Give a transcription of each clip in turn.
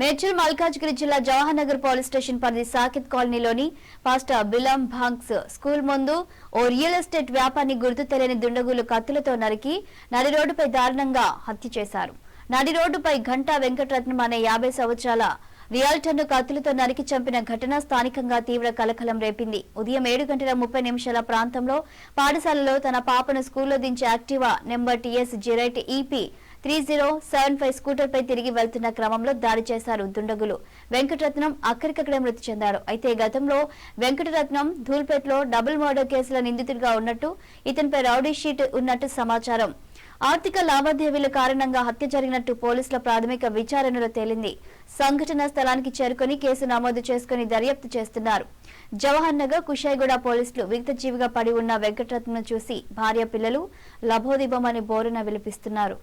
మేడ్చల్ మల్కాజ్గిరి జిల్లా Jawahar Nagar police station పరిధి సాకిత్ కాలనీలోని పాస్టర్ బిలం భాంగ్స్ స్కూల్ ముందు ఓ రియల్ ఎస్టేట్ వ్యాపారిని గుర్తు తెలియని దుండగులు కత్తులతో నరికి నడి రోడ్డుపై దారుణంగా హత్య చేశారు. నడి రోడ్డుపై ఘంటా వెంకటరత్నం అనే యాభై సంవత్సరాల రియాల్టర్ను కత్తులతో నరికి చంపిన ఘటన స్థానికంగా తీవ్ర కలకలం రేపింది. ఉదయం ఏడు గంటల ముప్పై నిమిషాల ప్రాంతంలో పాఠశాలలో తన పాపను స్కూల్లో దించే Activa number TS జిరైట్ EP three zero seven five scooter పై తిరిగి వెళ్తున్న క్రమంలో దాడి చేశారు దుండగులు. వెంకటరత్నం అక్కడికక్కడే మృతి చెందారు. అయితే గతంలో వెంకటరత్నం ధూల్పేట్లో డబుల్ మర్డర్ కేసుల నిందితుడిగా ఉన్నట్టు ఇతనిపై రౌడీ షీట్ ఉన్నట్టు సమాచారం. ఆర్థిక లావాదేవీల కారణంగా హత్య జరిగినట్టు పోలీసుల ప్రాథమిక విచారణలో తేలింది. సంఘటన స్థలానికి చేరుకుని కేసు నమోదు చేసుకుని దర్యాప్తు చేస్తున్నారు. జవహర్ నగర్ కుషాయిగూడ పోలీసులు విగతజీవిగా పడి ఉన్న వెంకటరత్నం చూసి భార్య పిల్లలు లభోదిబమని బోరున విలిపిస్తున్నారు.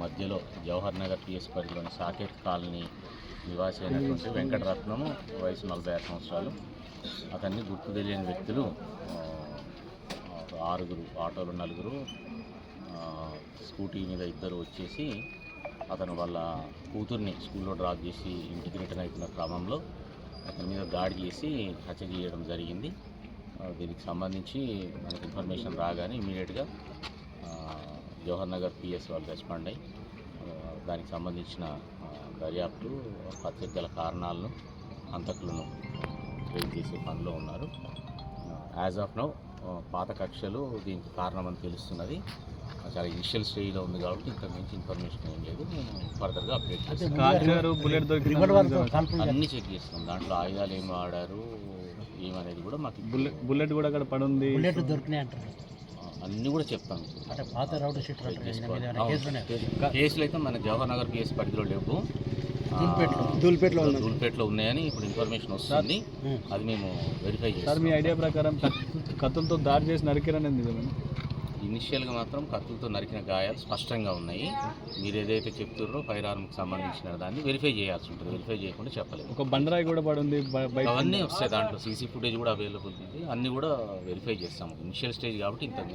మధ్యలో జవహర్ నగర్ పిఎస్ పరిధిలోని సాకేత్ కాలనీ నివాసి అయినటువంటి వెంకటరత్నము వయసు నలభై ఆరు సంవత్సరాలు. అతన్ని గుర్తు తెలియని వ్యక్తులు ఆరుగురు ఆటోలు నలుగురు స్కూటీ మీద ఇద్దరు వచ్చేసి అతను వాళ్ళ కూతుర్ని స్కూల్లో డ్రాప్ చేసి ఇంటికి రిటర్న్ అవుతున్న క్రమంలో అతని మీద దాడి చేసి హత్య చేయడం జరిగింది. దీనికి సంబంధించి మనకు ఇన్ఫర్మేషన్ రాగానే ఇమీడియట్గా జవహర్ నగర్ పిఎస్ వాళ్ళు రెస్పాండ్ అయ్యి దానికి సంబంధించిన దర్యాప్తు హత్యకు గల కారణాలను హంతకులను ట్రేస్ చేసే పనిలో ఉన్నారు. యాజ్ ఆఫ్ నౌ పాత కక్షలు దీనికి కారణమని తెలుస్తున్నది. చాలా ఇనిషియల్ స్టేజ్లో ఉంది కాబట్టి ఇంతకు మించి ఇన్ఫర్మేషన్ ఏం లేదు. నేను ఫర్దర్గా అప్డేట్ దొరికింది అన్నీ చెక్ చేస్తాం దాంట్లో ఆయుధాలు ఏం వాడారు ఏమనేది కూడా మాకు బుల్లెట్ బుల్లెట్ కూడా అక్కడ పడుంది బుల్లెట్ దొరికినాయి అంటారు అన్నీ కూడా చెప్తాం అంటే పాత షీట్ కేసులు అయితే మన జవహర్ నగర్ కేసు పరిధిలో లేవు. దూల్పేటలో. దూల్పేటలో ఉన్నాయి. దూల్పేటలో ఉన్నాయని ఇప్పుడు ఇన్ఫర్మేషన్ వస్తుంది. అది మేము వెరిఫై సార్ మీ చేస్తాం. ఐడియా ప్రకారం కత్- కత్తులతో దాడి చేసి నరికిరనేది నిజమేనా ఇనిషియల్గా మాత్రం కత్తులతో నరికిన గాయాలు స్పష్టంగా ఉన్నాయి. మీరు ఏదైతే చెప్తున్నారో ఫైర్ ఆర్మ్కి సంబంధించిన దాన్ని వెరిఫై చేయాల్సి ఉంటుంది. వెరిఫై చేయకుండా చెప్పలేదు ఒక బండరాయి కూడా పడుంది అవన్నీ వస్తాయి దాంట్లో. సీసీ ఫుటేజ్ కూడా అవైలబుల్ ఉంది. అన్నీ కూడా వెరిఫై చేస్తాము. ఇనిషియల్ స్టేజ్ కాబట్టి ఇంత